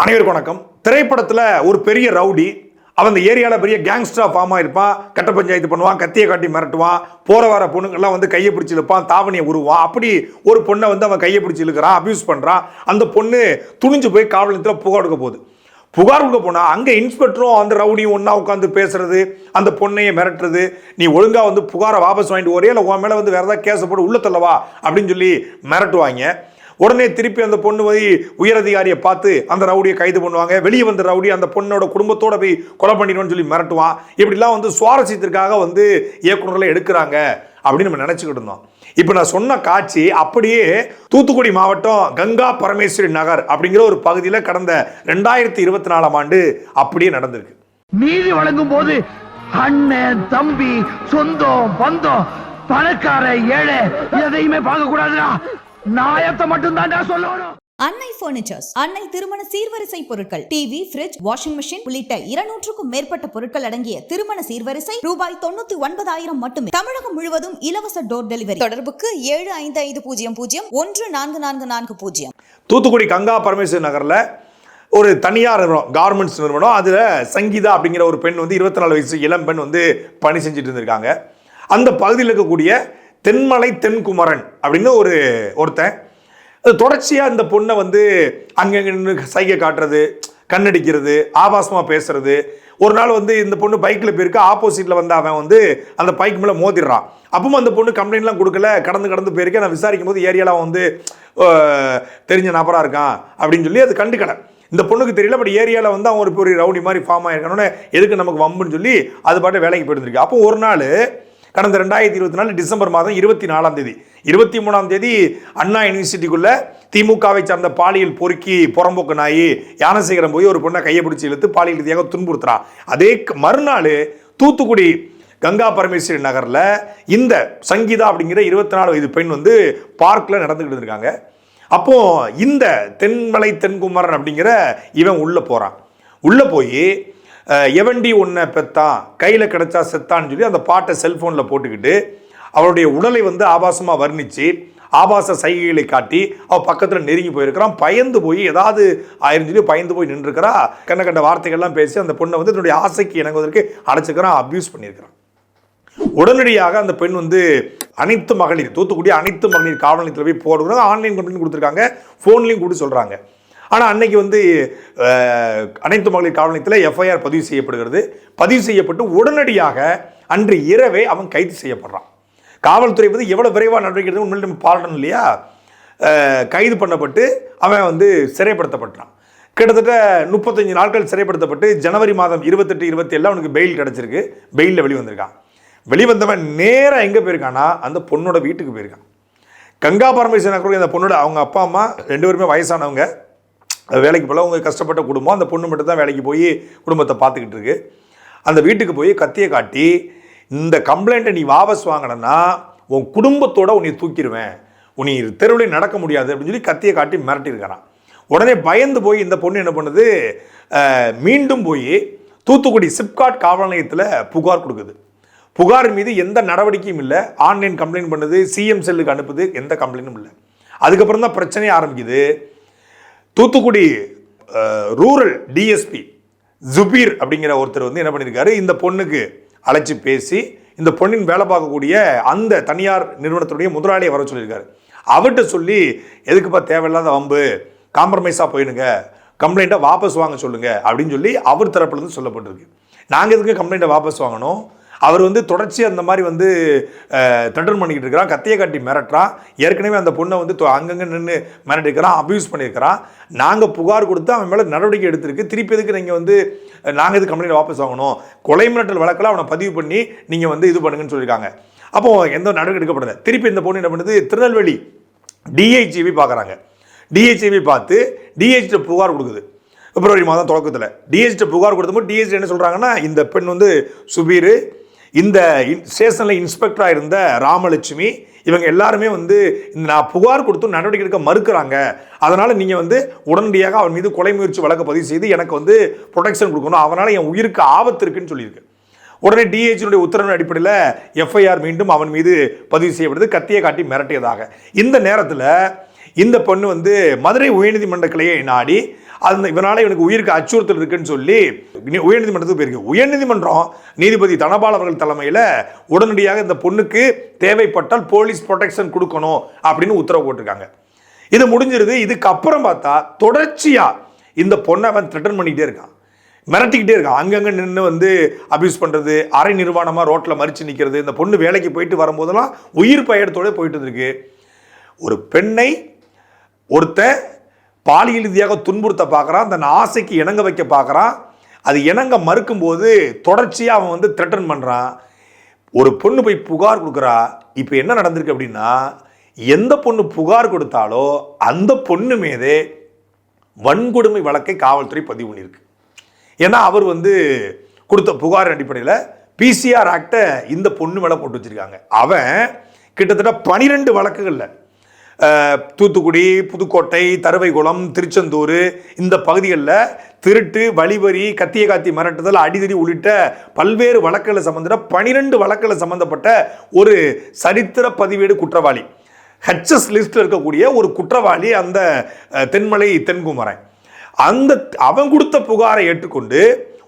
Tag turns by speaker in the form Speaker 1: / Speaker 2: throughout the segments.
Speaker 1: அனைவருக்கும் வணக்கம். திரைப்படத்தில் ஒரு பெரிய ரவுடி அவன் அந்த ஏரியாவில் பெரிய கேங்ஸ்டராக ஃபார்ம் ஆகிருப்பான் கட்ட பஞ்சாயத்து பண்ணுவான் கத்தியை காட்டி மிரட்டுவான். போகிற வர பொண்ணுங்கெல்லாம் வந்து கையை பிடிச்சி இழுப்பான் தாவணியை உருவான். அப்படி ஒரு பொண்ணை வந்து அவன் கையை பிடிச்சி இழுக்கிறான் அப்யூஸ் பண்ணுறான் அந்த பொண்ணு துணிஞ்சு போய் காவல் நிலையத்தில் புகார் கொடுக்க போகுது. புகார் கொடுக்க போனால் அங்கே இன்ஸ்பெக்டரும் அந்த ரவுடியும் ஒன்றா உட்காந்து பேசுறது அந்த பொண்ணையை மிரட்டுறது. நீ ஒழுங்காக வந்து புகாரை வாபஸ் வாங்கிட்டு ஒரே இல்லை உன் மேலே வந்து வேறு ஏதாவது கேஸை போட்டு உள்ள தள்ளவா அப்படின்னு சொல்லி மிரட்டுவாங்க. உடனே திருப்பி அந்த பொண்ணு போய் உயரதிகாரியை பார்த்து அந்த ரவுடியை கைது பண்ணுவாங்க. வெளியே வந்த ரவுடி அந்த பொண்ணோட குடும்பத்தோட போய் கொலை பண்ணிடுவோம்னு சொல்லி மிரட்டுவான். இப்படிலாம் வந்து சுவாரஸ்யத்திற்காக வந்து இயக்குநர்களை எடுக்கிறாங்க அப்படின்னு நம்ம நினச்சிக்கிட்டு இருந்தோம். இப்போ நான் சொன்ன காட்சி அப்படியே தூத்துக்குடி மாவட்டம் கங்கா பரமேஸ்வரி நகர் அப்படிங்கிற ஒரு பகுதியில் கடந்த ரெண்டாயிரத்தி இருபத்தி நாலாம் ஆண்டு அப்படியே நடந்திருக்கு.
Speaker 2: நீதி வழங்கும் போது அண்ணன் தம்பி சொந்தம் பந்தம் பணக்கார ஏழை எதையுமே பார்க்க கூடாதுடா நாயத்தை மட்டும் தான்டா சொல்லணும்.
Speaker 3: அன்னை பர்னிச்சர்ஸ் அன்னை திருமண சீர்வரிசை பொருட்கள் டிவி ஃபிரிட்ஜ் வாஷிங் மிஷின் உள்ளிட்ட இருநூற்றுக்கும் மேற்பட்ட பொருட்கள் அடங்கிய திருமண சீர்வரிசை ரூபாய் தொண்ணூத்தி ஒன்பதாயிரம் மட்டுமே. தமிழகம் முழுவதும் இலவச டோர் டெலிவரி தொடர்புக்கு ஏழு ஐந்து ஐந்து பூஜ்ஜியம் பூஜ்ஜியம் ஒன்று நான்கு நான்கு நான்கு பூஜ்ஜியம்.
Speaker 1: தூத்துக்குடி கங்கா பரமேஸ்வரி நகரில் ஒரு தனியார் நிறுவனம் கார்மெண்ட்ஸ் நிறுவனம். அதில் சங்கீதா அப்படிங்கிற ஒரு பெண் வந்து இருபத்தி நாலு வயசு இளம் பெண் வந்து பணி செஞ்சுட்டு இருந்திருக்காங்க. அந்த பகுதியில் இருக்கக்கூடிய தென்மலை தென்குமரன் அப்படின்னு ஒரு ஒருத்தன். அது தொடர்ச்சியாக இந்த பொண்ணை வந்து அங்கங்கே நின்று சைகை காட்டுறது கண்ணடிக்கிறது ஆபாசமாக பேசுறது. ஒரு நாள் வந்து இந்த பொண்ணு பைக்கில் போயிருக்க ஆப்போசிட்டில் வந்து அவன் வந்து அந்த பைக் மேலே மோதிடுறான். அப்பவும் அந்த பொண்ணு கம்ப்ளைண்ட்லாம் கொடுக்கல கடந்து கடந்து போயிருக்கேன். நான் விசாரிக்கும் போது ஏரியாவில் வந்து தெரிஞ்ச நபராக இருக்கான் அப்படின்னு சொல்லி அது கண்டுக்கலை. இந்த பொண்ணுக்கு தெரியல பட் ஏரியாவில் வந்து அவன் ஒரு பெரிய ரவுடி மாதிரி ஃபார்ம் ஆயிருக்கணும்னு எதுக்கு நமக்கு வம்புன்னு சொல்லி அது பாட்டு வேலைக்கு போயிருந்துருக்கு அப்போ ஒரு நாள் கடந்த ரெண்டாயிரத்தி இருபத்தி நாலு டிசம்பர் மாதம் இருபத்தி நாலாம் தேதி. இருபத்தி மூணாம் தேதி அண்ணா யூனிவர்சிட்டிக்குள்ள திமுகவை சார்ந்த பாலியல் பொறுக்கி புறம்போக்கு நாயி யானசேகரம் போய் ஒரு பொண்ணை கையை பிடிச்சி இழுத்து பாலியல் ரீதியாக துன்புறுத்துறான் அதே மறுநாள் தூத்துக்குடி கங்கா பரமேஸ்வரி நகரில் இந்த சங்கீதா அப்படிங்கிற இருபத்தி நாலு வயது பெண் வந்து பார்க்கில் நடந்துக்கிட்டு இருக்காங்க அப்போது இந்த தென்மலை தென்குமரன் அப்படிங்கிற இவன் உள்ளே போகிறான் உள்ளே போய் எவண்டி உன்னை பெத்தான் கையில் கிடச்சா செத்தான்னு சொல்லி அந்த பாட்டை செல்ஃபோனில் போட்டுக்கிட்டு அவளுடைய உடலை வந்து ஆபாசமாக வர்ணித்து ஆபாச சைகைகளை காட்டி அவ பக்கத்தில் நெருங்கி போயிருக்கிறான். பயந்து போய் ஏதாவது ஆயிரம் சொல்லி பயந்து போய் நின்றுருக்கிறா. கண்ண கண்ட வார்த்தைகள்லாம் பேசி அந்த பொண்ணை வந்து தன்னுடைய ஆசைக்கு இணங்குவதற்கு அடைச்சிக்கிறான் அப்யூஸ் பண்ணியிருக்கிறான். உடனடியாக அந்த பெண் வந்து அனைத்து மகளிர் தூத்துக்குடி அனைத்து மகளிர் காவல் நிலையத்தில் போய் போடுறாங்க ஆன்லைன் கம்ப்ளைண்ட் கொடுத்துருக்காங்க. ஃபோன்லேயும் கூட சொல்கிறாங்க ஆனால் அன்னைக்கு வந்து அனைத்து மகளிர் காவல் நிலையத்தில் எஃப்ஐஆர் பதிவு செய்யப்படுகிறது. பதிவு செய்யப்பட்டு உடனடியாக அன்று இரவே அவன் கைது செய்யப்படுறான். காவல்துறை வந்து எவ்வளோ விரைவாக நடவடிக்கை உண்மையிலும் நம்ம பாடணும் இல்லையா? கைது பண்ணப்பட்டு அவன் வந்து சிறைப்படுத்தப்பட்டான். கிட்டத்தட்ட முப்பத்தஞ்சு நாட்கள் சிறைப்படுத்தப்பட்டு ஜனவரி மாதம் இருபத்தெட்டு இருபத்தி எல்லாம் அவனுக்கு பெயில் கிடச்சிருக்கு. பெயிலில் வெளிவந்திருக்கான் வெளிவந்தவன் நேராக எங்கே போயிருக்கான்னா அந்த பொண்ணோட வீட்டுக்கு போயிருக்கான். கங்கா பரமேஸ்வரன் கூட அந்த பொண்ணோட அவங்க அப்பா அம்மா ரெண்டு பேருமே வயசானவங்க. வேலைக்கு போல அவங்க கஷ்டப்பட்ட குடும்பம் அந்த பொண்ணு மட்டும் தான் வேலைக்கு போய் குடும்பத்தை பார்த்துக்கிட்டு இருக்கு. அந்த வீட்டுக்கு போய் கத்தியை காட்டி இந்த கம்ப்ளைண்ட்டை நீ வாபஸ் வாங்கினா உன் குடும்பத்தோட உன்னை தூக்கிடுவேன் உன்னை தெருவில் நடக்க முடியாது அப்படின்னு சொல்லி கத்தியை காட்டி மிரட்டியிருக்கிறான். உடனே பயந்து போய் இந்த பொண்ணு என்ன பண்ணுது? மீண்டும் போய் தூத்துக்குடி சிப்காட் காவல் நிலையத்தில் புகார் கொடுக்குது. புகார் மீது எந்த நடவடிக்கையும் இல்லை. ஆன்லைன் கம்ப்ளைண்ட் பண்ணுது சிஎம் செல்லுக்கு அனுப்புது எந்த கம்ப்ளைண்ட்டும் இல்லை. அதுக்கப்புறம் தான் பிரச்சனையே ஆரம்பிக்குது. தூத்துக்குடி ரூரல் டிஎஸ்பி ஜுபீர் அப்படிங்கிற ஒருத்தர் வந்து என்ன பண்ணியிருக்காரு இந்த பொண்ணுக்கு அழைச்சி பேசி இந்த பொண்ணின் வேலை பார்க்கக்கூடிய அந்த தனியார் நிறுவனத்துடைய முதலாளியை வர சொல்லியிருக்காரு. அவர்கிட்ட சொல்லி எதுக்குப்பா தேவையில்லாத வம்பு? காம்ப்ரமைஸாக போயிடுங்க. கம்ப்ளைண்ட்டை வாபஸ் வாங்க சொல்லுங்கள் அப்படின்னு சொல்லி அவர் தரப்புலேருந்து சொல்லப்பட்டிருக்கு. நாங்கள் எதுக்கு கம்ப்ளைண்ட்டை வாபஸ் வாங்கணும்? அவர் வந்து தொடர்ச்சி அந்த மாதிரி வந்து தட்டன் பண்ணிக்கிட்டு இருக்கிறான் கத்தியை காட்டி மிரட்டுறான். ஏற்கனவே அந்த பொண்ணை வந்து தொ- நின்று மிரட்டிருக்கிறான் அப்யூஸ் பண்ணியிருக்கிறான். நாங்கள் புகார் கொடுத்து அவன் மேலே நடவடிக்கை எடுத்திருக்கு. திருப்பி எதுக்கு நீங்கள் வந்து நாங்கள் இது கம்ப்ளைண்ட் வாபஸ் வாங்கணும் கொலை மிரட்டல் வழக்கில் அவனை பதிவு பண்ணி நீங்கள் வந்து இது பண்ணுங்கன்னு சொல்லியிருக்காங்க. அப்போ எந்த நடவடிக்கை எடுக்கப்படல. திருப்பி இந்த பொண்ணு என்ன பண்ணுது? திருநெல்வேலி டிஐஜிபி பார்க்குறாங்க டிஹெச்ஐபி பார்த்து டிஹெச்ட புகார் கொடுக்குது. பிப்ரவரி மாதம் தொடக்கத்தில். டிஹெச்ட புகார் கொடுத்தபோது டிஎஸ்டி என்ன சொல்கிறாங்கன்னா இந்த பெண் வந்து சுபீர் இந்த ஸ்டேஷனில் இன்ஸ்பெக்டராக இருந்த ராமலட்சுமி இவங்க எல்லாருமே வந்து இந்த நான் புகார் கொடுத்து நடவடிக்கை எடுக்க மறுக்கிறாங்க. அதனால் நீங்கள் வந்து உடனடியாக அவன் மீது கொலை முயற்சி வழக்கு பதிவு செய்து எனக்கு வந்து ப்ரொடெக்ஷன் கொடுக்கணும். அவனால் என் உயிருக்கு ஆபத்து இருக்குன்னு சொல்லியிருக்கு. உடனே டிஹெச்சினுடைய உத்தரவின் அடிப்படையில் எஃப்ஐஆர் மீண்டும் அவன் மீது பதிவு செய்யப்படுது. கத்தியை காட்டி மிரட்டியதாக. இந்த நேரத்தில் இந்த பொண்ணு வந்து மதுரை உயர்நீதிமன்ற கிளையை நாடி அந்த இவனால் இவனுக்கு உயிருக்கு அச்சுறுத்தல் இருக்குன்னு சொல்லி நீ- உயர்நீதிமன்றத்துக்கு போயிருக்கு. உயர்நீதிமன்றம் நீதிபதி தனபால் அவர்கள் தலைமையில் உடனடியாக இந்த பொண்ணுக்கு தேவைப்பட்டால் போலீஸ் ப்ரொடெக்ஷன் கொடுக்கணும் அப்படின்னு உத்தரவு போட்டிருக்காங்க. இது முடிஞ்சிருது. இதுக்கப்புறம் பார்த்தா தொடர்ச்சியாக இந்த பொண்ணை அவன் த்ரெட்டன் பண்ணிக்கிட்டே இருக்கான். மிரட்டிக்கிட்டே இருக்கான். அங்கங்கே நின்று வந்து அபியூஸ் பண்ணுறது அரை நிர்வாணமாக ரோட்டில் மறித்து நிற்கிறது இந்த பொண்ணு வேலைக்கு போயிட்டு வரும்போதெல்லாம் உயிர் பயத்தோட போயிட்டு இருக்கு ஒரு பெண்ணை ஒருத்தன் பாலியல் ரீதியாக துன்புறுத்த பார்க்குறான் தன் ஆசைக்கு இணங்க வைக்க பார்க்குறான். அது இணங்க மறுக்கும்போது தொடர்ச்சியாக அவன் வந்து த்ரெட்டன் பண்ணுறான் ஒரு பொண்ணு போய் புகார் கொடுக்குறா. இப்போ என்ன நடந்திருக்கு அப்படின்னா எந்த பொண்ணு புகார் கொடுத்தாலோ அந்த பொண்ணு மீதே வன்கொடுமை வழக்கை காவல்துறை பதிவு பண்ணியிருக்கு. ஏன்னா அவர் வந்து கொடுத்த புகார் அடிப்படையில் பிசிஆர் ஆக்டை இந்த பொண்ணு மேலே போட்டு வச்சிருக்காங்க. அவன் கிட்டத்தட்ட பனிரெண்டு வழக்குகளில் தூத்துக்குடி புதுக்கோட்டை தருவைகுளம் திருச்செந்தூர் இந்த பகுதிகளில் திருட்டு வழிவரி கத்திய காத்தி மிரட்டுதல் அடிதடி உள்ளிட்ட பல்வேறு வழக்குகளை சம்பந்தப்பட்ட பனிரெண்டு வழக்குகளை சம்பந்தப்பட்ட ஒரு சரித்திர பதிவேடு குற்றவாளி. ஹெச்எஸ் லிஸ்ட்டில் இருக்கக்கூடிய ஒரு குற்றவாளி அந்த தென்மலை தென்குமரன். அந்த அவன் கொடுத்த புகாரை ஏற்றுக்கொண்டு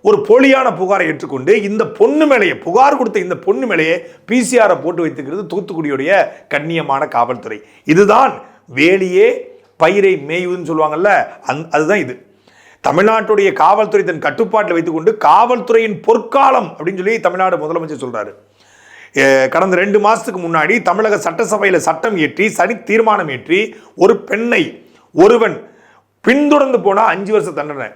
Speaker 1: ஒரு போலியான புகாரை ஏற்றுக்கொண்டு இந்த பொண்ணு மேலேயே புகார் கொடுத்த இந்த பொண்ணு மேலேயே பிசிஆரை போட்டு வைத்துக்கிறது தூத்துக்குடியுடைய கண்ணியமான காவல்துறை. இதுதான் வேலியே பயிரை மேயுதுன்னு சொல்லுவாங்கல்ல அந் அதுதான் இது. தமிழ்நாட்டுடைய காவல்துறை தன் கட்டுப்பாட்டில் வைத்துக்கொண்டு காவல்துறையின் பொற்காலம் அப்படின்னு சொல்லி தமிழ்நாடு முதலமைச்சர் சொல்கிறாரு கடந்த ரெண்டு மாதத்துக்கு முன்னாடி தமிழக சட்டசபையில் சட்டம் இயற்றி சரி தீர்மானம் இயற்றி ஒரு பெண்ணை ஒருவன் பின்தொடர்ந்து போனால் அஞ்சு வருஷ தண்டனை.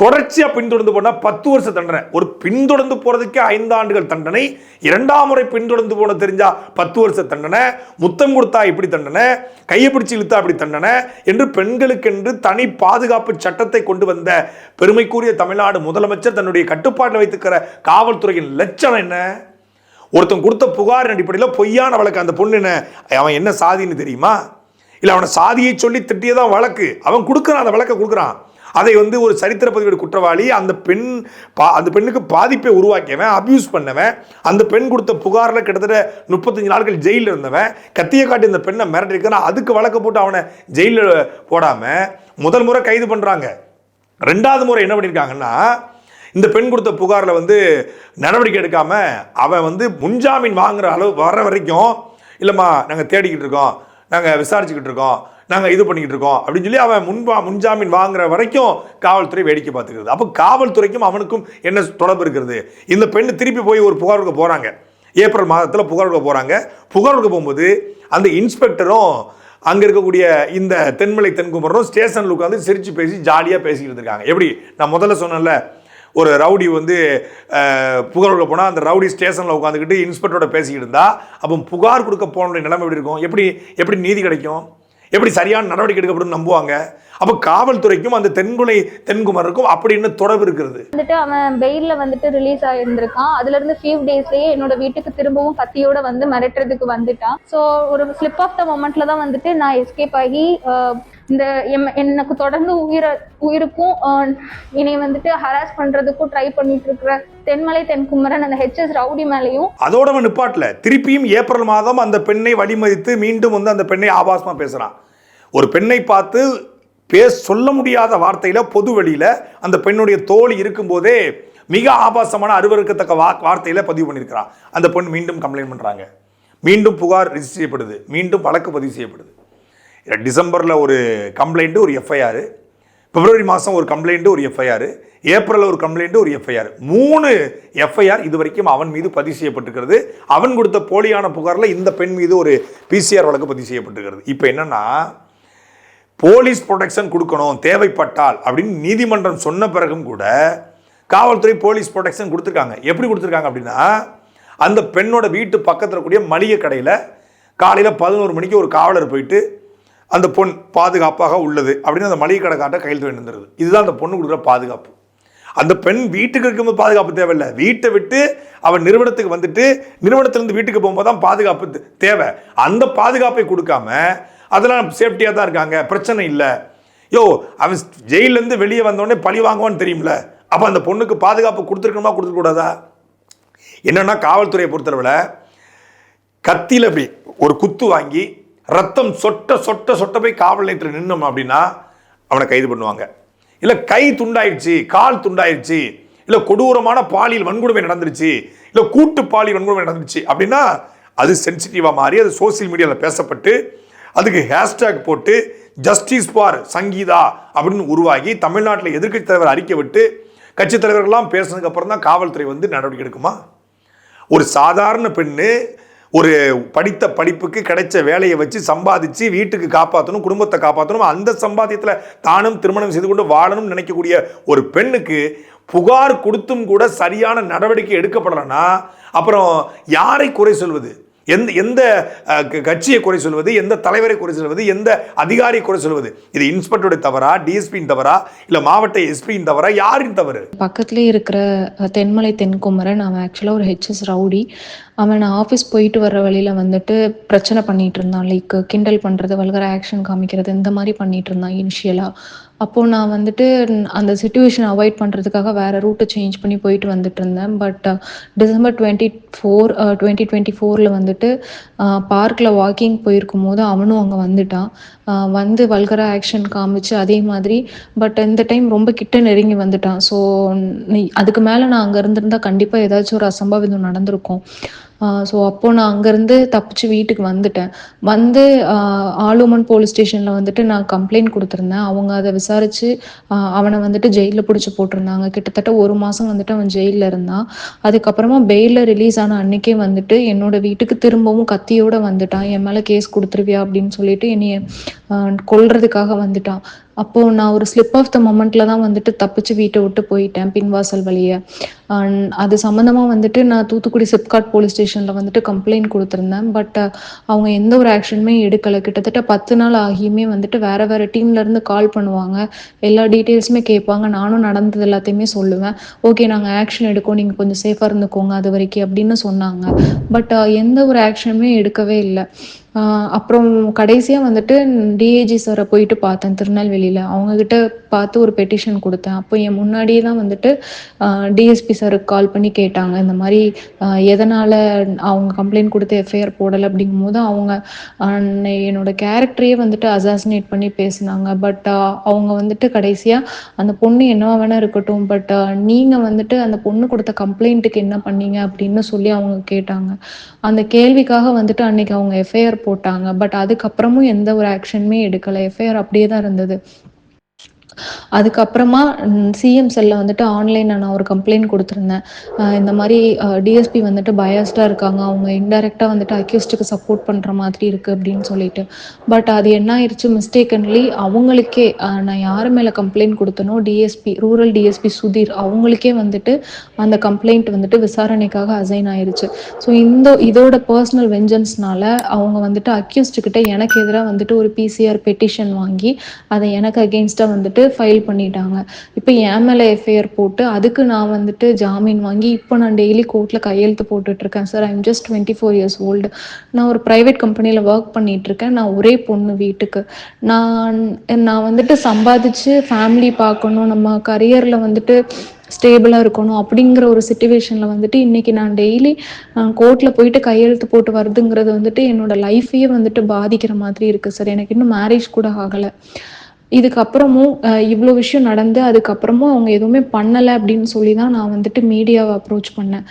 Speaker 1: தொடர்ச்சியாக பின்தொடர்ந்து போனால் பத்து வருஷ தண்டனை. ஒரு பின்தொடர்ந்து போகிறதுக்கே ஐந்து ஆண்டுகள் தண்டனை. இரண்டாம் முறை பின்தொடர்ந்து போன தெரிஞ்சா பத்து வருஷ தண்டனை. முத்தம் கொடுத்தா இப்படி தண்டனை. கையை பிடிச்சி இழுத்தா அப்படி தண்டனை. என்று பெண்களுக்கென்று தனி பாதுகாப்பு சட்டத்தை கொண்டு வந்த பெருமைக்குரிய தமிழ்நாடு முதலமைச்சர் தன்னுடைய கட்டுப்பாட்டில் வைத்துக்கிற காவல்துறையின் லட்சணம் என்ன? ஒருத்தன் கொடுத்த புகாரின் அடிப்படையில் பொய்யான வழக்கு. அந்த பொண்ணு என்ன? அவன் என்ன சாதின்னு தெரியுமா? இல்லை அவனை சாதியை சொல்லி திட்டியதான் வழக்கு. அவன் கொடுக்குறான் அந்த வழக்கை கொடுக்குறான். அதை வந்து ஒரு சரித்திர பதிவேடு குற்றவாளி அந்த பெண் பா அந்த பெண்ணுக்கு பாதிப்பை உருவாக்கியவன் அப்யூஸ் பண்ணவன் அந்த பெண் கொடுத்த புகாரில் கிட்டத்தட்ட முப்பத்தஞ்சு நாட்கள் ஜெயிலில் இருந்தவன் கத்தியை காட்டி இந்த பெண்ணை மிரட்டிருக்கான் அதுக்கு வழக்கு போட்டு அவனை ஜெயிலில் போடாமல் முதல் முறை கைது பண்ணுறாங்க ரெண்டாவது முறை என்ன பண்ணியிருக்காங்கன்னா இந்த பெண் கொடுத்த புகாரில் வந்து நடவடிக்கை எடுக்காமல் அவன் வந்து முன்ஜாமீன் வாங்குற அளவு வர வரைக்கும் இல்லைம்மா நாங்கள் தேடிக்கிட்டு இருக்கோம் நாங்கள் விசாரிச்சுக்கிட்டு இருக்கோம் நாங்கள் இது பண்ணிக்கிட்டு இருக்கோம் அப்படின்னு சொல்லி அவன் முன்பா முன்ஜாமீன் வாங்குற வரைக்கும் காவல்துறை வேடிக்கை பார்த்துக்கிறது. அப்போ காவல்துறைக்கும் அவனுக்கும் என்ன தொடர்பு இருக்கிறது? இந்த பெண் திருப்பி போய் ஒரு புகார் கொடுக்க போகிறாங்க ஏப்ரல் மாதத்தில் புகார் கொடுக்க போகிறாங்க புகார் கொடுக்க போகும்போது அந்த இன்ஸ்பெக்டரும் அங்கே இருக்கக்கூடிய இந்த தென்மலை தென்குமரனும் ஸ்டேஷனில் உட்காந்து சிரித்து பேசி ஜாலியாக பேசிக்கிட்டு இருக்காங்க. எப்படி? நான் முதல்ல சொன்னேன்ல ஒரு ரவுடி வந்து புகார் கொடுக்க போனால் அந்த ரவுடி ஸ்டேஷனில் உட்காந்துக்கிட்டு இன்ஸ்பெக்டரோட பேசிக்கிட்டு இருந்தா அப்போ புகார் கொடுக்க போன நிலைமை எப்படி இருக்கும்? எப்படி எப்படி நீதி கிடைக்கும்? எப்படி சரியான நடவடிக்கை எடுக்கப்படும் நம்புவாங்க? அப்போ காவல்துறைக்கும் அந்த தென்குலை தென்குமருக்கும் அப்படின்னு தொடர்பு இருக்கிறது.
Speaker 4: வந்துட்டு அவன் பெயில்ல வந்துட்டு ரிலீஸ் ஆயிருந்திருக்கான். அதுல இருந்து ஃபியூ டேஸ்லயே என்னோட வீட்டுக்கு திரும்பவும் கத்தியோட வந்து மிரட்டுறதுக்கு வந்துட்டான். ஸோ ஒரு ஸ்லிப் ஆஃப் த மொமெண்ட்ல தான் வந்துட்டு நான் எஸ்கேப் ஆகி இந்த எம்- எனக்கு தொடர்ந்து உயிரை உயிருக்கும் என்னை வந்துட்டு ஹராஸ் பண்றதுக்கும் ட்ரை பண்ணிட்டு இருக்கிற தென்மலை தென்குமரன் அந்த ஹெச்எஸ் ரவுடி மேலேயும்
Speaker 1: அதோட அவன் திருப்பியும் ஏப்ரல் மாதம் அந்த பெண்ணை வழிமதித்து மீண்டும் வந்து அந்த பெண்ணை ஆபாசமாக பேசுகிறான் ஒரு பெண்ணை பார்த்து பேச சொல்ல முடியாத வார்த்தையில் பொது வழியில் அந்த பெண்ணுடைய தோல் இருக்கும்போதே மிக ஆபாசமான அருவருக்கத்தக்க வா வார்த்தையில் பதிவு பண்ணியிருக்கிறான். அந்த பெண் மீண்டும் கம்ப்ளைண்ட் பண்ணுறாங்க மீண்டும் புகார் ரிஜிஸ்டர் செய்யப்படுது. மீண்டும் வழக்கு பதிவு செய்யப்படுது. டிசம்பரில் ஒரு கம்ப்ளைண்ட்டு ஒரு எஃப்ஐஆர் பிப்ரவரி மாதம் ஒரு கம்ப்ளைண்ட்டு ஒரு எஃப்ஐஆர் ஏப்ரலில் ஒரு கம்ப்ளைண்ட்டு ஒரு எஃப்ஐஆர் மூணு எஃப்ஐஆர் இது வரைக்கும் அவன் மீது பதிவு செய்யப்பட்டிருக்கிறது. அவன் கொடுத்த போலியான புகாரில் இந்த பெண் மீது ஒரு பிசிஆர் வழக்கு பதிவு செய்யப்பட்டிருக்கிறது. இப்போ என்னென்னா போலீஸ் ப்ரொடெக்ஷன் கொடுக்கணும் தேவைப்பட்டால் அப்படின்னு நீதிமன்றம் சொன்ன பிறகும் கூட காவல்துறை போலீஸ் ப்ரொடெக்ஷன் கொடுத்துருக்காங்க. எப்படி கொடுத்துருக்காங்க அப்படின்னா அந்த பெண்ணோட வீட்டு பக்கத்தில் கூடிய மளிகை கடையில் காலையில் பதினோரு மணிக்கு ஒரு காவலர் போயிட்டு அந்த பொண் பாதுகாப்பாக உள்ளது அப்படின்னு அந்த மளிகை கடைக்காட்ட கையெழுத்து வேண்டி வந்துடுது இதுதான் அந்த பொண்ணு கொடுக்குற பாதுகாப்பு. அந்த பெண் வீட்டுக்கு இருக்கும்போது பாதுகாப்பு தேவையில்லை. வீட்டை விட்டு அவன் நிறுவனத்துக்கு வந்துட்டு நிறுவனத்திலேருந்து வீட்டுக்கு போகும்போது தான் பாதுகாப்பு தேவை. அந்த பாதுகாப்பை கொடுக்காம அதெல்லாம் சேஃப்டியாக தான் இருக்காங்க. பிரச்சனை இல்லை. யோ அவன் ஜெயிலேருந்து வெளியே வந்தோடனே பழி வாங்குவான்னு தெரியும்ல. அப்போ அந்த பொண்ணுக்கு பாதுகாப்பு கொடுத்துருக்கணுமா கொடுத்துருக்கூடாதா என்னென்னா காவல்துறையை பொறுத்தளவில் கத்தியில் அப்படி ஒரு குத்து வாங்கி ரத்தம் சொட்ட சொட்ட சொட்ட போய் காவல் நிலையத்தில் நின்னோம் அப்படின்னா அவனை கைது பண்ணுவாங்க. இல்லை கை துண்டாயிடுச்சு கால் துண்டாயிடுச்சு இல்லை கொடூரமான பாலியல் வன்கொடுமை நடந்துருச்சு இல்லை கூட்டு பாலியல் வன்கொடுமை நடந்துருச்சு அப்படின்னா அது சென்சிட்டிவாக மாறி அது சோஷியல் மீடியாவில் பேசப்பட்டு அதுக்கு ஹேஷ்டேக் போட்டு ஜஸ்டிஸ் ஃபார் சங்கீதா அப்படின்னு உருவாகி தமிழ்நாட்டில் எதிர்க்கட்சி தலைவர் அறிக்கை விட்டு கட்சித் தலைவர்கள்லாம் பேசினதுக்கப்புறம் தான் காவல்துறை வந்து நடவடிக்கை எடுக்குமா? ஒரு சாதாரண பெண்ணு ஒரு படித்த படிப்புக்கு கிடைச்ச வேலையை வச்சு சம்பாதிச்சு வீட்டுக்கு காப்பாற்றணும் குடும்பத்தை காப்பாற்றணும் அந்த சம்பாத்தியத்தில் தானும் திருமணம் செய்து கொண்டு வாழணும்னு நினைக்கக்கூடிய ஒரு பெண்ணுக்கு புகார் கொடுத்தும் கூட சரியான நடவடிக்கை எடுக்கப்படலைன்னா அப்புறம் யாரை குறை சொல்வது? எந்த எந்த க- கட்சியை குறை சொல்வது எந்த தலைவரை குறை சொல்வது எந்த அதிகாரியை குறை சொல்வது? இது இன்ஸ்பெக்டருடைய தவறா டிஎஸ்பியின் தவறா இல்லை மாவட்ட எஸ்பியின் தவறா யாரின் தவறு?
Speaker 5: பக்கத்துலேயே இருக்கிற தென்மலை தென்குமரன் அவன் ஆக்சுவலாக ஒரு ஹெச்எஸ் ரவுடி. அவன் நான் ஆஃபீஸ் போயிட்டு வர்ற வழியில் வந்துட்டு பிரச்சனை பண்ணிட்டு இருந்தான். லைக் கிண்டல் பண்ணுறது வல்கர ஆக்ஷன் காமிக்கிறது இந்த மாதிரி பண்ணிட்டு இருந்தான் இனிஷியலாக அப்போது நான் வந்துட்டு அந்த சுச்சுவேஷன் அவாய்ட் பண்ணுறதுக்காக வேறு ரூட்டை சேஞ்ச் பண்ணி போயிட்டு uh, uh, வந்துட்டு இருந்தேன் but December twenty four twenty twenty ஃபோரில் வந்துட்டு பார்க்கில் வாக்கிங் போயிருக்கும் போது அவனும் அங்கே வந்துட்டான். வந்து வல்கரா ஆக்ஷன் காமிச்சு அதே மாதிரி. பட் இந்த டைம் ரொம்ப கிட்ட நெருங்கி வந்துட்டான். ஸோ அதுக்கு மேலே நான் அங்கே இருந்திருந்தா கண்டிப்பாக ஏதாச்சும் ஒரு அசம்பாவிதம் நடந்திருக்கும். ஸோ அப்போது நான் அங்கேருந்து தப்பிச்சு வீட்டுக்கு வந்துட்டேன். வந்து ஆலுமன் போலீஸ் ஸ்டேஷனில் வந்துட்டு நான் கம்ப்ளைண்ட் கொடுத்துருந்தேன். அவங்க அதை விசாரித்து அவனை வந்துட்டு ஜெயிலில் பிடிச்சி போட்டிருந்தாங்க. கிட்டத்தட்ட ஒரு மாதம் வந்துட்டு அவன் ஜெயிலில் இருந்தான். அதுக்கப்புறமா பெயிலில் ரிலீஸ் ஆன அன்னைக்கே வந்துட்டு என்னோட வீட்டுக்கு திரும்பவும் கத்தியோட வந்துட்டான். என் மேலே கேஸ் கொடுத்துருவியா? அப்படின்னு சொல்லிட்டு என்னைய கொல்றதுக்காக வந்துட்டான். அப்போ நான் ஒரு ஸ்லிப் ஆஃப் த மொமெண்ட்ல தான் வந்துட்டு தப்பிச்சு வீட்டை விட்டு போயிட்டேன் பின்வாசல் வழியே. அண்ட் அது சம்மந்தமாக வந்துட்டு நான் தூத்துக்குடி சிப்காட் போலீஸ் ஸ்டேஷன்ல வந்துட்டு கம்ப்ளைண்ட் கொடுத்துருந்தேன். பட் அவங்க எந்த ஒரு ஆக்ஷனுமே எடுக்கல. கிட்டத்தட்ட பத்து நாள் ஆகியுமே வந்துட்டு வேற வேற டீம்ல இருந்து கால் பண்ணுவாங்க. எல்லா டீட்டெயில்ஸுமே கேட்பாங்க. நானும் நடந்தது எல்லாத்தையுமே சொல்லுவேன். ஓகே நாங்கள் ஆக்ஷன் எடுக்கோம். நீங்கள் கொஞ்சம் சேஃபாக இருந்துக்கோங்க அது வரைக்கும் அப்படின்னு சொன்னாங்க. பட் எந்த ஒரு ஆக்ஷனுமே எடுக்கவே இல்லை. அப்புறம் கடைசியாக வந்துட்டு டிஏஜி சாரை போயிட்டு பார்த்தேன். திருநெல்வேலி திருநெல்வேலியில் அவங்கக்கிட்ட பார்த்து ஒரு பெட்டிஷன் கொடுத்தேன். அப்போ என் முன்னாடியே தான் வந்துட்டு டிஎஸ்பி சாருக்கு கால் பண்ணி கேட்டாங்க. இந்த மாதிரி எதனால் அவங்க கம்ப்ளைண்ட் கொடுத்து எஃப்ஐஆர் போடலை அப்படிங்கும்போது அவங்க என்னோட கேரக்டரையே வந்துட்டு அசாசினேட் பண்ணி பேசினாங்க. பட் அவங்க வந்துட்டு கடைசியாக அந்த பொண்ணு என்னவா வேணா இருக்கட்டும். பட் நீங்கள் வந்துட்டு அந்த பொண்ணு கொடுத்த கம்ப்ளைண்ட்டுக்கு என்ன பண்ணீங்க அப்படின்னு சொல்லி அவங்க கேட்டாங்க. அந்த கேள்விக்காக வந்துட்டு அன்னைக்கு அவங்க எஃப்ஐஆர் போட்டாங்க. பட் அதுக்கப்புறமும் எந்த ஒரு ஆக்ஷனுமே எடுக்கலை. எஃப்ஐஆர் அப்படியே தான் இருந்தது. அதுக்கப்புறமா சிஎம் செல்ல வந்துட்டு ஆன்லைனில் நான் ஒரு கம்ப்ளைண்ட் கொடுத்துருந்தேன். இந்த மாதிரி டிஎஸ்பி வந்துட்டு பயாஸ்டாக இருக்காங்க. அவங்க இன்டெரக்டாக வந்துட்டு அக்யூஸ்டுக்கு சப்போர்ட் பண்ணுற மாதிரி இருக்குது அப்படின்னு சொல்லிட்டு. பட் அது என்ன ஆயிடுச்சு மிஸ்டேக்கன்லி அவங்களுக்கே நான் யார் மேலே கம்ப்ளைண்ட் கொடுத்தனோ டிஎஸ்பி ரூரல் டிஎஸ்பி சுதீர் அவங்களுக்கே வந்துட்டு அந்த கம்ப்ளைண்ட் வந்துட்டு விசாரணைக்காக அசைன் ஆயிருச்சு. ஸோ இந்த இதோட பர்சனல் வெஞ்சன்ஸ்னால அவங்க வந்துட்டு அக்யூஸ்டு கிட்ட எனக்கு எதிராக வந்துட்டு ஒரு பிசிஆர் பெட்டிஷன் வாங்கி அதை எனக்கு அகெயின்ஸ்டாக வந்துட்டு ஃபைல் பண்ணிட்டாங்க. இப்போ என் மேலே எஃப்ஐஆர் போட்டு அதுக்கு நான் வந்துட்டு ஜாமீன் வாங்கி இப்போ நான் டெய்லி கோர்ட்டில் கையெழுத்து போட்டுட்டு இருக்கேன் sir I'm just twenty four years old நான் ஒரு ப்ரைவேட் கம்பெனியில் ஒர்க் பண்ணிட்டு இருக்கேன் நான் ஒரே பொண்ணு வீட்டுக்கு. நான் நான் வந்துட்டு சம்பாதிச்சு ஃபேமிலி பார்க்கணும் நம்ம கரியரில் வந்துட்டு ஸ்டேபிளாக இருக்கணும் அப்படிங்கிற ஒரு சுச்சுவேஷனில் வந்துட்டு இன்றைக்கி நான் டெய்லி கோர்ட்டில் போயிட்டு கையெழுத்து போட்டு வருதுங்கிறது வந்துட்டு என்னோட லைஃபையே வந்துட்டு பாதிக்கிற மாதிரி இருக்குது சார் எனக்கு இன்னும் மேரேஜ் கூட ஆகலை. இதுக்கப்புறமும் இவ்வளோ விஷயம் நடந்து அதுக்கப்புறமும் அவங்க எதுவுமே பண்ணலை அப்படின்னு சொல்லி தான் நான் வந்துட்டு மீடியாவை அப்ரோச் பண்ணேன்.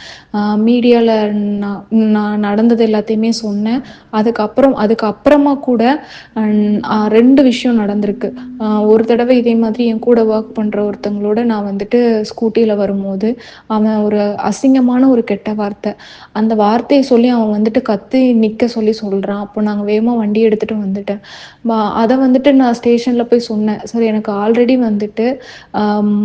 Speaker 5: மீடியாவில் நான் நான் நடந்தது எல்லாத்தையுமே சொன்னேன். அதுக்கப்புறம் அதுக்கப்புறமா கூட ரெண்டு விஷயம் நடந்திருக்கு. ஒரு தடவை இதே மாதிரி என் கூட ஒர்க் பண்ணுற ஒருத்தங்களோட நான் வந்துட்டு ஸ்கூட்டியில் வரும்போது அவன் ஒரு அசிங்கமான ஒரு கெட்ட வார்த்தை. அந்த வார்த்தையை சொல்லி அவன் வந்துட்டு கத்தி நிற்க சொல்லி சொல்கிறான் அப்போ நாங்கள் வேகமாக வண்டி எடுத்துகிட்டு வந்துட்டேன். அதை வந்துட்டு நான் ஸ்டேஷனில் போய் சொன்னேன் சார் எனக்கு ஆல்ரெடி வந்துட்டு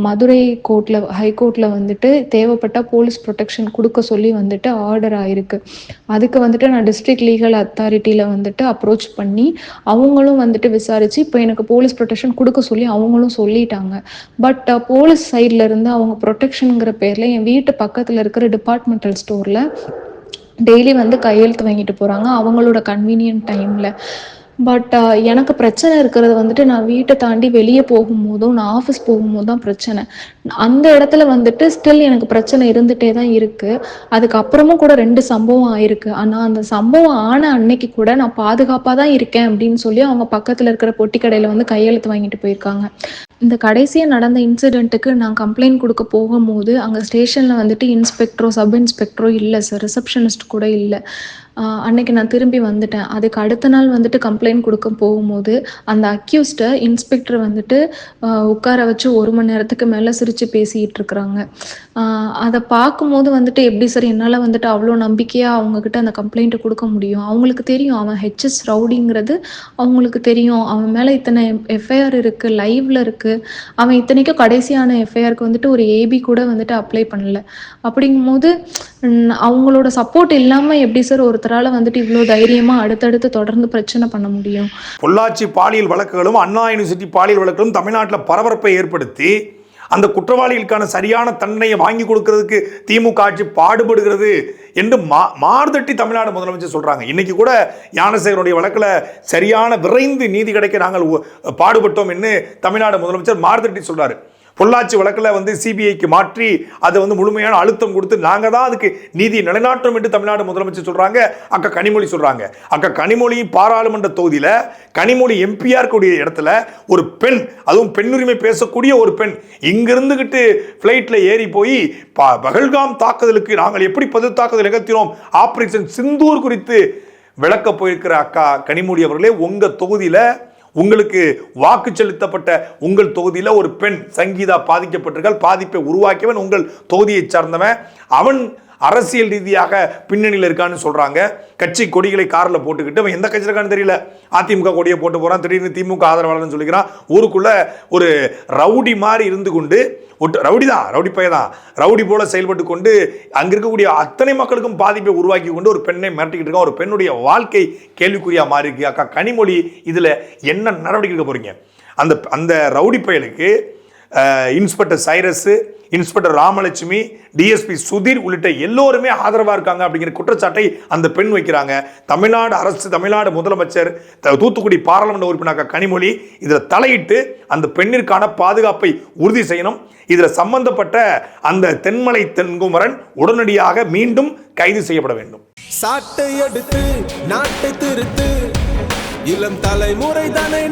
Speaker 5: மதுரை கோர்ட்டில் ஹைகோர்ட்டில் வந்துட்டு தேவைப்பட்ட போலீஸ் ப்ரொடெக்ஷன் கொடுக்க சொல்லி வந்துட்டு ஆர்டர் ஆயிருக்கு. அதுக்கு வந்துட்டு நான் டிஸ்ட்ரிக்ட் லீகல் அத்தாரிட்டியில் வந்துட்டு அப்ரோச் பண்ணி அவங்களும் வந்துட்டு விசாரித்து இப்போ எனக்கு போலீஸ் ப்ரொடெக்ஷன் கொடுக்க சொல்லி அவங்களும் சொல்லிட்டாங்க. பட் போலீஸ் சைடில் இருந்து அவங்க ப்ரொடெக்ஷனுங்கிற பேரில் என் வீட்டு பக்கத்தில் இருக்கிற டிபார்ட்மெண்டல் ஸ்டோரில் டெய்லி வந்து கையெழுத்து வாங்கிட்டு போகிறாங்க அவங்களோட கன்வீனியன்ட் டைமில் பட் uh, எனக்கு பிரச்சனை இருக்கிறது வந்துட்டு நான் வீட்டை தாண்டி வெளியே போகும்போதும் நான் ஆஃபீஸ் போகும்போது தான் பிரச்சனை. அந்த இடத்துல வந்துட்டு ஸ்டில் எனக்கு பிரச்சனை இருந்துகிட்டே தான் இருக்குது அதுக்கப்புறமும் கூட ரெண்டு சம்பவம் ஆயிருக்கு. ஆனால் அந்த சம்பவம் ஆன அன்னைக்கு கூட நான் பாதுகாப்பாக தான் இருக்கேன் அப்படின்னு சொல்லி அவங்க பக்கத்தில் இருக்கிற பொட்டி கடையில் வந்து கையெழுத்து வாங்கிட்டு போயிருக்காங்க. இந்த கடைசியாக நடந்த இன்சிடெண்ட்டுக்கு நான் கம்ப்ளைண்ட் கொடுக்க போகும்போது அங்கே ஸ்டேஷனில் வந்துட்டு இன்ஸ்பெக்டரோ சப் இன்ஸ்பெக்டரோ இல்லை சார் ரிசப்ஷனிஸ்ட் கூட இல்லை. அன்னைக்கு நான் திரும்பி வந்துட்டேன். அதுக்கு அடுத்த நாள் வந்துட்டு கம்ப்ளைண்ட் கொடுக்க போகும்போது அந்த அக்யூஸ்டை இன்ஸ்பெக்டர் வந்துட்டு உட்கார வச்சு ஒரு மணி நேரத்துக்கு மேலே சிரித்து பேசிகிட்டு இருக்கிறாங்க. அதை பார்க்கும்போது வந்துட்டு எப்படி சார் என்னால் வந்துட்டு அவ்வளோ நம்பிக்கையாக அவங்கக்கிட்ட அந்த கம்ப்ளைண்ட்டை கொடுக்க முடியும். அவங்களுக்கு தெரியும் அவன் ஹெச்எஸ் ரவுடிங்கிறது அவங்களுக்கு தெரியும். அவன் மேலே இத்தனை எஃப்ஐஆர் இருக்குது லைவில் இருக்குது அவன் இத்தனைக்கும் கடைசியான எஃப்ஐஆருக்கு வந்துட்டு ஒரு ஏபி கூட வந்துட்டு அப்ளை பண்ணல. அப்படிங்கும்போது அவங்களோட சப்போர்ட் இல்லாமல் எப்படி சார் ஒரு ஒருத்தரால் வந்துட்டு இவ்வளோ தைரியமாக அடுத்தடுத்து தொடர்ந்து பிரச்சனை பண்ண முடியும்.
Speaker 1: பொள்ளாச்சி பாலியல் வழக்குகளும் அண்ணா யூனிவர்சிட்டி பாலியல் வழக்குகளும் தமிழ்நாட்டில் பரபரப்பை ஏற்படுத்தி அந்த குற்றவாளிகளுக்கான சரியான தண்டனையை வாங்கி கொடுக்கறதுக்கு திமுக ஆட்சி பாடுபடுகிறது என்று மா மார்தட்டி தமிழ்நாடு முதலமைச்சர் சொல்கிறாங்க இன்னைக்கு கூட ஞானசேகரனுடைய வழக்கில் சரியான விரைந்து நீதி கிடைக்க நாங்கள் பாடுபட்டோம் என்று தமிழ்நாடு முதலமைச்சர் மார்தட்டி சொல்கிறாரு பொள்ளாச்சி வழக்கில் வந்து சிபிஐக்கு மாற்றி அதை வந்து முழுமையான அழுத்தம் கொடுத்து நாங்கள் தான் அதுக்கு நீதி நிலைநாட்டுறோம் என்று தமிழ்நாடு முதலமைச்சர் சொல்கிறாங்க அக்கா கனிமொழி சொல்கிறாங்க அக்கா கனிமொழி பாராளுமன்ற தொகுதியில் கனிமொழி எம்பியாக இருக்கக்கூடிய இடத்துல ஒரு பெண் அதுவும் பெண்ணுரிமை பேசக்கூடிய ஒரு பெண் இங்கிருந்துகிட்டு ஃப்ளைட்டில் ஏறி போய் ப- பகல்காம் தாக்குதலுக்கு நாங்கள் எப்படி பதில் தாக்குதல் நிகழ்த்தினோம்? ஆப்ரேஷன் சிந்தூர் குறித்து விளக்க போயிருக்கிற அக்கா கனிமொழி அவர்களே உங்கள் தொகுதியில் உங்களுக்கு வாக்கு செலுத்தப்பட்ட உங்கள் தொகுதியில் ஒரு பெண் சங்கீதா பாதிக்கப்பட்டிருக்கால் பாதிப்பை உருவாக்கியவன் உங்கள் தொகுதியை சார்ந்தவன். அவன் அரசியல் ரீதியாக பின்னணியில் இருக்கான்னு சொல்கிறாங்க கட்சி கொடிகளை காரில் போட்டுக்கிட்டு அவன் எந்த கட்சியில் இருக்கான்னு தெரியல. அதிமுக கொடியை போட்டு போகிறான் திடீர்னு திமுக ஆதரவாளர்னு சொல்லிக்கிறான். ஊருக்குள்ளே ஒரு ரவுடி மாதிரி இருந்து கொண்டு ஒட்டு ரவுடி தான் ரவுடி பையன் தான். ரவுடி போல செயல்பட்டு கொண்டு அங்கே இருக்கக்கூடிய அத்தனை மக்களுக்கும் பாதிப்பை உருவாக்கி கொண்டு ஒரு பெண்ணை மிரட்டிக்கிட்டு இருக்கான். ஒரு பெண்ணுடைய வாழ்க்கை கேள்விக்குறியாக மாறி இருக்கு. அக்கா கனிமொழி இதில் என்ன நடவடிக்கை எடுக்க போகிறீங்க அந்த அந்த ரவுடி பயலுக்கு inspector Cyrus inspector Ramalakshmi DSP Sudhir உள்ளிட்ட எல்லோருமே ஆதரவாக இருக்காங்க அப்படிங்கிற குற்றச்சாட்டை அந்த பெண் வைக்கிறாங்க. தமிழ்நாடு அரசு தமிழ்நாடு முதலமைச்சர் த- தூத்துக்குடி பாராளுமன்ற உறுப்பினர் கனிமொழி இதில் தலையிட்டு அந்த பெண்ணிற்கான பாதுகாப்பை உறுதி செய்யணும். இதில் சம்பந்தப்பட்ட அந்த தென்மலை தென்குமரன் உடனடியாக மீண்டும் கைது செய்யப்பட வேண்டும்.
Speaker 6: சாட்டை எடுத்து நாட்டை திருத்து. இளம் தலைமுறை தானே